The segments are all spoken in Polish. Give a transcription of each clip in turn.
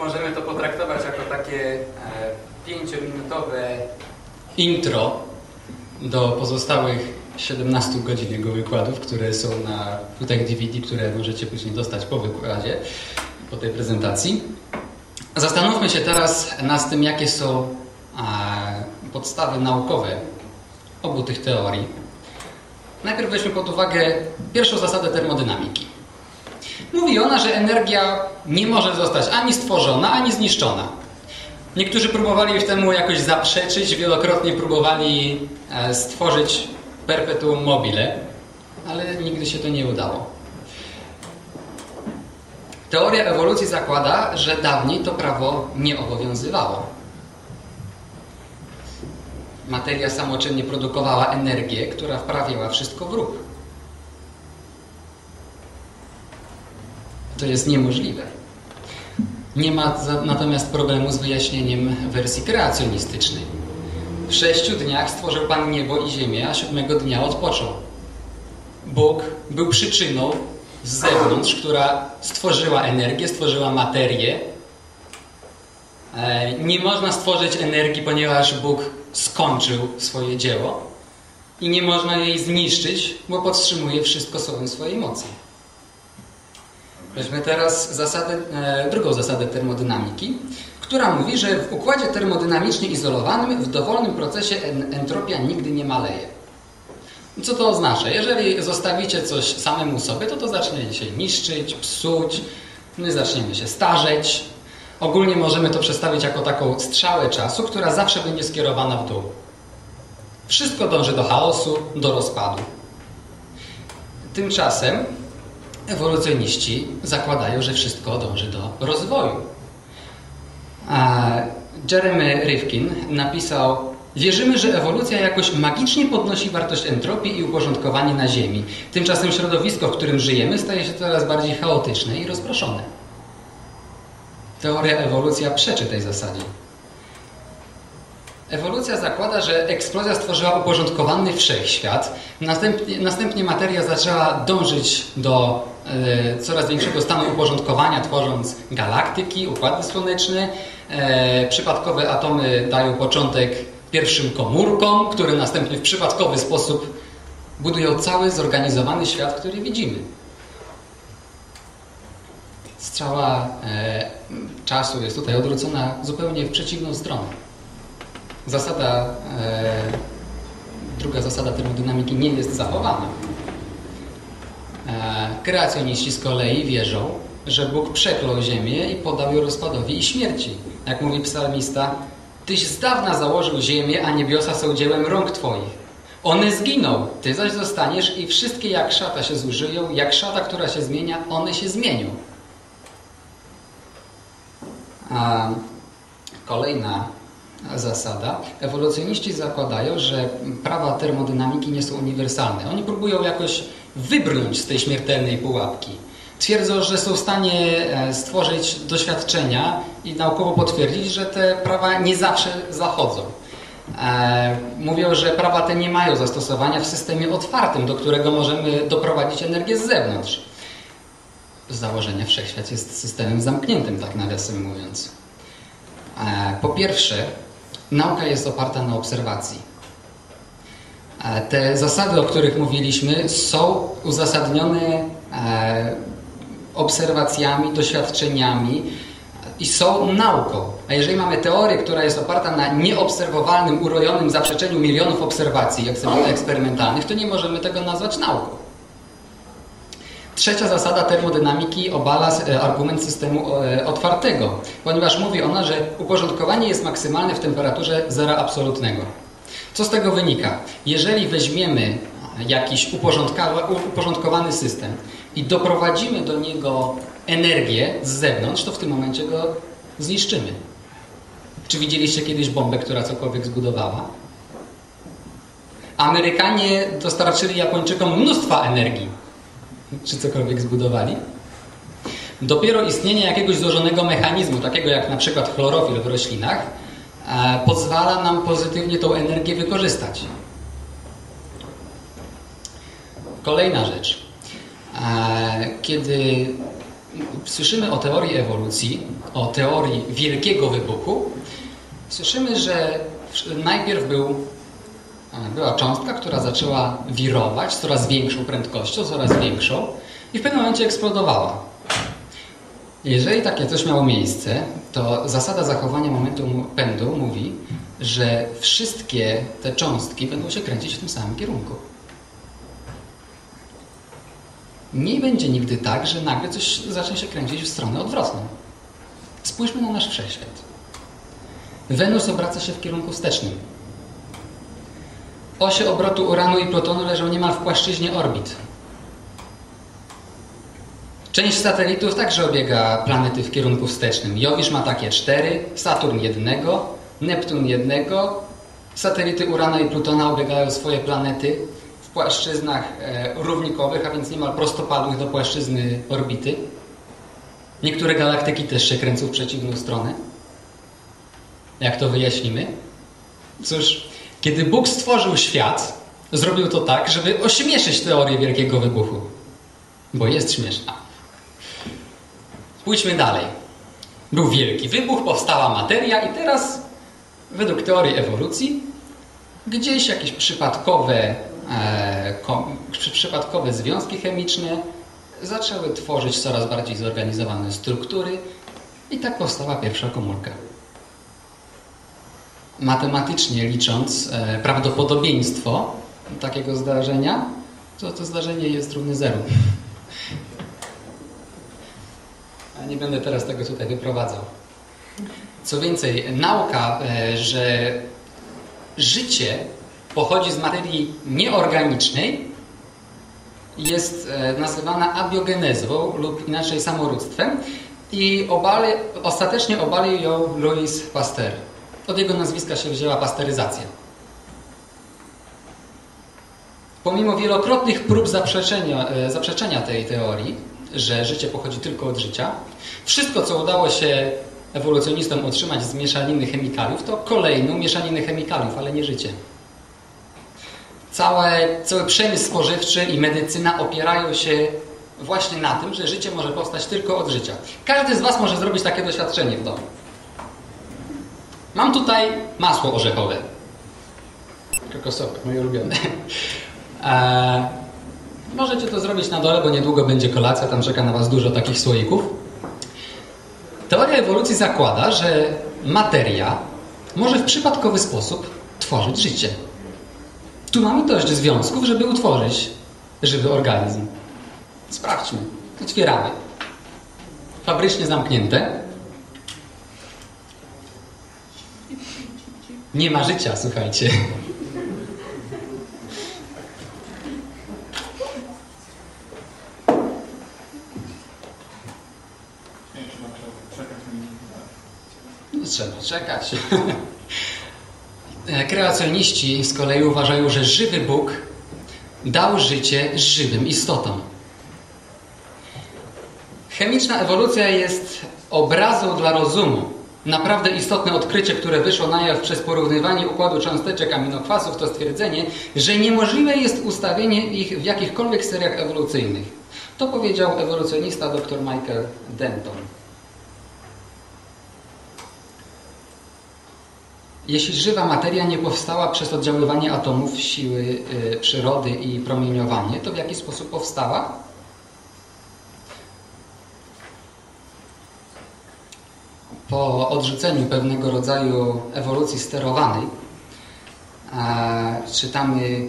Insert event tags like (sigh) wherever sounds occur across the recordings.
możemy to potraktować jako takie e, pięciominutowe intro do pozostałych 17 godzin jego wykładów, które są na płytach DVD, które możecie później dostać po wykładzie, po tej prezentacji. Zastanówmy się teraz nad tym, jakie są podstawy naukowe obu tych teorii. Najpierw weźmy pod uwagę pierwszą zasadę termodynamiki. Mówi ona, że energia nie może zostać ani stworzona, ani zniszczona. Niektórzy próbowali temu jakoś zaprzeczyć, wielokrotnie próbowali e, stworzyć perpetuum mobile, ale nigdy się to nie udało. Teoria ewolucji zakłada, że dawniej to prawo nie obowiązywało. Materia samoczynnie produkowała energię, która wprawiała wszystko w ruch. To jest niemożliwe. Nie ma natomiast problemu z wyjaśnieniem wersji kreacjonistycznej. W sześciu dniach stworzył Pan niebo i ziemię, a siódmego dnia odpoczął. Bóg był przyczyną z zewnątrz, która stworzyła energię, stworzyła materię. E, nie można stworzyć energii, ponieważ Bóg skończył swoje dzieło i nie można jej zniszczyć, bo podtrzymuje wszystko sobą swojej mocy. Weźmy teraz zasadę, e, drugą zasadę termodynamiki, która mówi, że w układzie termodynamicznie izolowanym w dowolnym procesie entropia nigdy nie maleje. Co to oznacza? Jeżeli zostawicie coś samemu sobie, to to zacznie się niszczyć, psuć, my zaczniemy się starzeć. Ogólnie możemy to przedstawić jako taką strzałę czasu, która zawsze będzie skierowana w dół. Wszystko dąży do chaosu, do rozpadu. Tymczasem ewolucjoniści zakładają, że wszystko dąży do rozwoju. A Jeremy Rifkin napisał Wierzymy, że ewolucja jakoś magicznie podnosi wartość entropii i uporządkowanie na Ziemi. Tymczasem środowisko, w którym żyjemy, staje się coraz bardziej chaotyczne i rozproszone. Teoria ewolucja przeczy tej zasadzie. Ewolucja zakłada, że eksplozja stworzyła uporządkowany wszechświat, następnie, następnie materia zaczęła dążyć do coraz większego stanu uporządkowania, tworząc galaktyki, układy słoneczne. E, przypadkowe atomy dają początek pierwszym komórkom, które następnie w przypadkowy sposób budują cały zorganizowany świat, który widzimy. Strzała e, czasu jest tutaj odwrócona zupełnie w przeciwną stronę. Zasada, e, druga zasada termodynamiki nie jest zachowana. E, kreacjoniści z kolei wierzą, że Bóg przeklął ziemię i podał ją rozpadowi i śmierci. Jak mówi psalmista, Tyś z dawna założył ziemię, a niebiosa są dziełem rąk Twoich. One zginą, Ty zaś zostaniesz i wszystkie jak szata się zużyją, jak szata, która się zmienia, one się zmienią. A kolejna zasada. Ewolucjoniści zakładają, że prawa termodynamiki nie są uniwersalne. Oni próbują jakoś wybrnąć z tej śmiertelnej pułapki. Twierdzą, że są w stanie e, stworzyć doświadczenia i naukowo potwierdzić, że te prawa nie zawsze zachodzą. E, mówią, że prawa te nie mają zastosowania w systemie otwartym, do którego możemy doprowadzić energię z zewnątrz. Z założenia wszechświat jest systemem zamkniętym, tak nawiasem mówiąc. E, po pierwsze, nauka jest oparta na obserwacji. Te zasady, o których mówiliśmy, są uzasadnione obserwacjami, doświadczeniami i są nauką. A jeżeli mamy teorię, która jest oparta na nieobserwowalnym, urojonym zaprzeczeniu milionów obserwacji eksperymentalnych, to nie możemy tego nazwać nauką. Trzecia zasada termodynamiki obala e, argument systemu e, otwartego, ponieważ mówi ona, że uporządkowanie jest maksymalne w temperaturze zera absolutnego. Co z tego wynika? Jeżeli weźmiemy jakiś uporządkowany system i doprowadzimy do niego energię z zewnątrz, to w tym momencie go zniszczymy. Czy widzieliście kiedyś bombę, która cokolwiek zbudowała? Amerykanie dostarczyli Japończykom mnóstwa energii. Czy cokolwiek zbudowali? Dopiero istnienie jakiegoś złożonego mechanizmu, takiego jak na przykład chlorofil w roślinach, pozwala nam pozytywnie tą energię wykorzystać. Kolejna rzecz. Kiedy słyszymy o teorii ewolucji, o teorii wielkiego wybuchu, słyszymy, że najpierw był, była cząstka, która zaczęła wirować z coraz większą prędkością, coraz większą i w pewnym momencie eksplodowała. Jeżeli takie coś miało miejsce, to zasada zachowania momentu pędu mówi, że wszystkie te cząstki będą się kręcić w tym samym kierunku. Nie będzie nigdy tak, że nagle coś zacznie się kręcić w stronę odwrotną. Spójrzmy na nasz wszechświat. Wenus obraca się w kierunku wstecznym. Osie obrotu Uranu i Plutonu leżą niemal w płaszczyźnie orbit. Część satelitów także obiega planety w kierunku wstecznym. Jowisz ma takie cztery, Saturn jednego, Neptun jednego. Satelity Urana i Plutona obiegają swoje planety w płaszczyznach e, równikowych, a więc niemal prostopadłych do płaszczyzny orbity. Niektóre galaktyki też się kręcą w przeciwną stronę. Jak to wyjaśnimy? Cóż, kiedy Bóg stworzył świat, zrobił to tak, żeby ośmieszyć teorię wielkiego wybuchu. Bo jest śmieszna. Pójdźmy dalej. Był wielki wybuch, powstała materia i teraz, według teorii ewolucji, gdzieś jakieś przypadkowe, e, przypadkowe związki chemiczne zaczęły tworzyć coraz bardziej zorganizowane struktury i tak powstała pierwsza komórka. Matematycznie licząc e, prawdopodobieństwo takiego zdarzenia, to to zdarzenie jest równe zeru. Nie będę teraz tego tutaj wyprowadzał. Co więcej, nauka, e, że życie pochodzi z materii nieorganicznej, jest e, nazywana abiogenezą lub inaczej samorództwem i ostatecznie obalił ją Louis Pasteur. Od jego nazwiska się wzięła pasteryzacja. Pomimo wielokrotnych prób zaprzeczenia, e, zaprzeczenia tej teorii, że życie pochodzi tylko od życia. Wszystko, co udało się ewolucjonistom otrzymać z mieszaniny chemikaliów, to kolejną mieszaniny chemikaliów, ale nie życie. Całe, cały przemysł spożywczy i medycyna opierają się właśnie na tym, że życie może powstać tylko od życia. Każdy z Was może zrobić takie doświadczenie w domu. Mam tutaj masło orzechowe. Kokosowe, moje ulubione. (laughs) Możecie to zrobić na dole, bo niedługo będzie kolacja, tam czeka na Was dużo takich słoików. Teoria ewolucji zakłada, że materia może w przypadkowy sposób tworzyć życie. Tu mamy dość związków, żeby utworzyć żywy organizm. Sprawdźmy. Otwieramy. Fabrycznie zamknięte. Nie ma życia, słuchajcie. No, trzeba czekać. (laughs) Kreacjoniści z kolei uważają, że żywy Bóg dał życie żywym istotom. Chemiczna ewolucja jest obrazą dla rozumu. Naprawdę istotne odkrycie, które wyszło na jaw przez porównywanie układu cząsteczek aminokwasów, to stwierdzenie, że niemożliwe jest ustawienie ich w jakichkolwiek seriach ewolucyjnych. To powiedział ewolucjonista dr Michael Denton. Jeśli żywa materia nie powstała przez oddziaływanie atomów, siły y, przyrody i promieniowanie, to w jaki sposób powstała? Po odrzuceniu pewnego rodzaju ewolucji sterowanej, czytamy,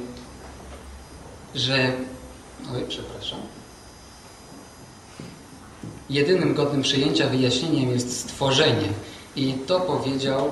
że. Oj, przepraszam. Jedynym godnym przyjęcia wyjaśnieniem jest stworzenie. I to powiedział